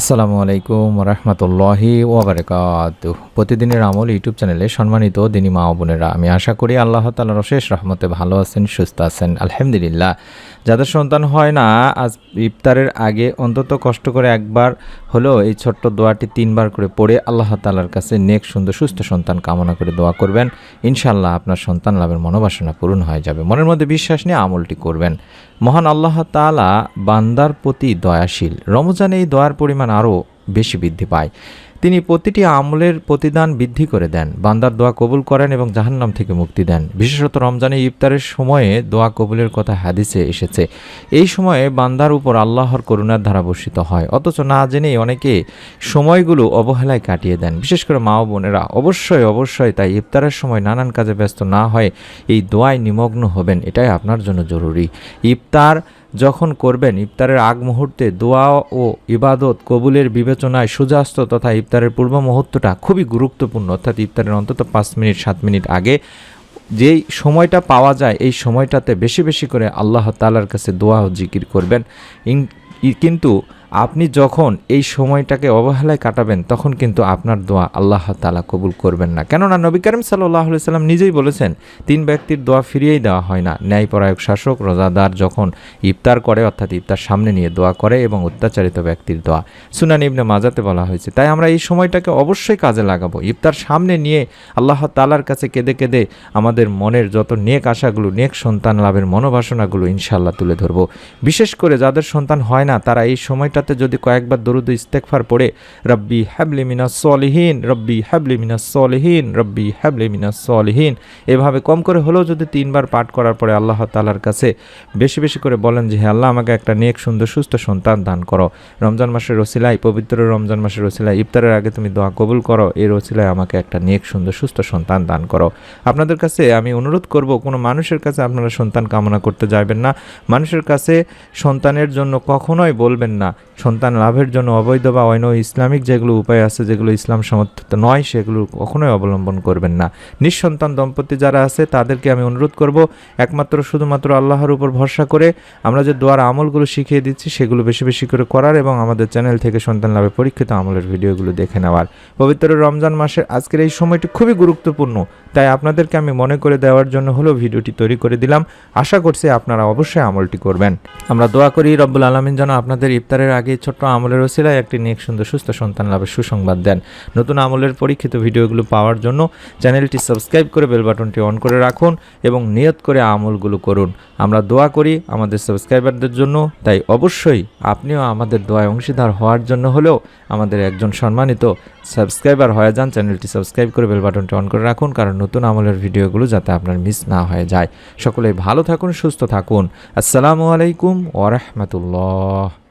আসসালামু আলাইকুম রহমতুল্লাহি ওবরাকাত প্রতিদিনের আমল ইউটিউব চ্যানেলে সম্মানিত দিনী মা বোনেরা, আমি আশা করি আল্লাহ তালার অশেষ রহমতে ভালো আছেন, সুস্থ আছেন, আলহামদুলিল্লাহ। যাদের সন্তান হয় না, আজ ইফতারের আগে অন্তত কষ্ট করে একবার হলেও এই ছোট্ট দোয়াটি তিনবার করে পড়ে আল্লাহ তালার কাছে নেক, সুন্দর, সুস্থ সন্তান কামনা করে দোয়া করবেন। ইনশাল্লাহ আপনার সন্তান লাভের মনোবাসনা পূরণ হয়ে যাবে। মনের মধ্যে বিশ্বাস নিয়ে আমলটি করবেন। মহান আল্লাহ তাআলা বান্দার প্রতি দয়াশীল। রমজানে এই দয়ার পরিমাণ আরও বেশি বৃদ্ধি পায়। তিনি প্রতিটি আমলের প্রতিদান বৃদ্ধি করে দেন, বান্দার দোয়া কবুল করেন এবং জাহান্নাম থেকে মুক্তি দেন। বিশেষত রমজানে ইফতারের সময়ে দোয়া কবুলের কথা হাদিসে এসেছে। এই সময়ে বান্দার উপর আল্লাহর করুণার ধারা বর্ষিত হয়। অথচ না জেনেই অনেকে সময়গুলো অবহেলায় কাটিয়ে দেন। বিশেষ করে মা বোনেরা, অবশ্যই অবশ্যই তাই ইফতারের সময় নানান কাজে ব্যস্ত না হয় এই দোয়ায় নিমগ্ন হবেন। এটাই আপনার জন্য জরুরি। ইফতার যখন করবেন, ইফতারের আগ মুহূর্তে দোয়া ও ইবাদত কবুলের বিবেচনায় সূর্যাস্ত তথা ইফতারের পূর্ব মুহূর্তটা খুবই গুরুত্বপূর্ণ। অর্থাৎ ইফতারের অন্তত পাঁচ মিনিট, সাত মিনিট আগে যেই সময়টা পাওয়া যায়, এই সময়টাতে বেশি বেশি করে আল্লাহ তালার কাছে দোয়া ও জিকির করবেন। কিন্তু আপনি যখন এই সময়টাকে অবহেলায় কাটাবেন, তখন কিন্তু আপনার দোয়া আল্লাহ তালা কবুল করবেন না। কেননা নবী করিম সাল্লাহ সাল্লাম নিজেই বলেছেন, তিন ব্যক্তির দোয়া ফিরিয়েই দেওয়া হয় না। ন্যায়পরায়ক শাসক, রোজাদার যখন ইফতার করে, অর্থাৎ ইফতার সামনে নিয়ে দোয়া করে এবং অত্যাচারিত ব্যক্তির দোয়া। সুনান ইবনে মাজাতে বলা হয়েছে, তাই আমরা এই সময়টাকে অবশ্যই কাজে লাগাবো। ইফতার সামনে নিয়ে আল্লাহ তালার কাছে কেঁদে কেঁদে আমাদের মনের যত নেক আশাগুলো, নেক সন্তান লাভের মনোবাসনাগুলো ইনশাল্লাহ তুলে ধরবো। বিশেষ করে যাদের সন্তান হয় না, তারা এই সময়টাতে যদি কয়েকবার দরুদ ইস্তেকফার পড়ে, রব্বি হ্যাবলি মিনাস সলিহীন, রব্বি হ্যাবলি মিনাস সলিহীন, রব্বি হ্যাবলি মিনাস সলিহীন। এভাবে কম করে হলেও যদি তিনবার পাঠ করার পরে আল্লাহ তালার কাছে বেশি বেশি করে বলেন যে, হে আল্লাহ, আমাকে একটা নেক, সুন্দর, সুস্থ সন্তান দান করো। রমজান মাসের রসিলায়, পবিত্র রমজান মাসের রসিলায়, ইফতারের আগে তুমি দোয়া কবুল করো। এই রসিলায় আমাকে একটা নেক, সুন্দর, সুস্থ সন্তান দান করো। আপনাদের কাছে আমি অনুরোধ করব, কোনো মানুষের কাছে আপনারা সন্তান কামনা করতে যাবেন না। মানুষের কাছে সন্তানের জন্য কখনোই বলবেন না সন্তান লাভের জন্য অবৈধ বা অন্য ইসলামিক যেগুলো উপায় আছে, যেগুলো ইসলাম সমর্থিত নয়, সেগুলো কখনোই অবলম্বন করবেন না। নিঃসন্তান দম্পতি যারা আছে, তাদেরকে আমি অনুরোধ করব, একমাত্র শুধুমাত্র আল্লাহর উপর ভরসা করে আমরা যে দোয়ার আমলগুলো শিখিয়ে দিচ্ছি, সেগুলো বেশি বেশি করে করার এবং আমাদের চ্যানেল থেকে সন্তান লাভে পরীক্ষিত আমলের ভিডিওগুলো দেখে নেওয়ার। পবিত্র রমজান মাসের আজকের এই সময়টি খুবই গুরুত্বপূর্ণ, তাই আপনাদেরকে আমি মনে করে দেওয়ার জন্য হলো ভিডিওটি তৈরি করে দিলাম। আশা করছি আপনারা অবশ্যই আমলটি করবেন। আমরা দোয়া করি, রব্বুল আলমিন যেন আপনাদের ইফতারের আগে ছোট্ট আমলের ওসিলায় একটি নেক সুন্দর সুস্থ সন্তান লাভের সুসংবাদ দেন। নতুন আমলের পরীক্ষিত ভিডিওগুলো পাওয়ার জন্য চ্যানেলটি সাবস্ক্রাইব করে বেল বাটনটি অন করে রাখুন এবং নিয়ত করে আমলগুলো করুন। আমরা দোয়া করি আমাদের সাবস্ক্রাইবারদের জন্য, তাই অবশ্যই আপনিও আমাদের দোয়ায় অংশীদার হওয়ার জন্য হলেও আমাদের একজন সম্মানিত সাবস্ক্রাইবার হয়ে যান, চ্যানেলটি সাবস্ক্রাইব করে বেল বাটনটি অন করে রাখুন কারণ নতুন আমলের ভিডিওগুলো যাতে আপনার মিস না হয়ে যায়। সকলেই ভালো থাকুন, সুস্থ থাকুন। আসসালামু আলাইকুম ওরহমতুল্লাহ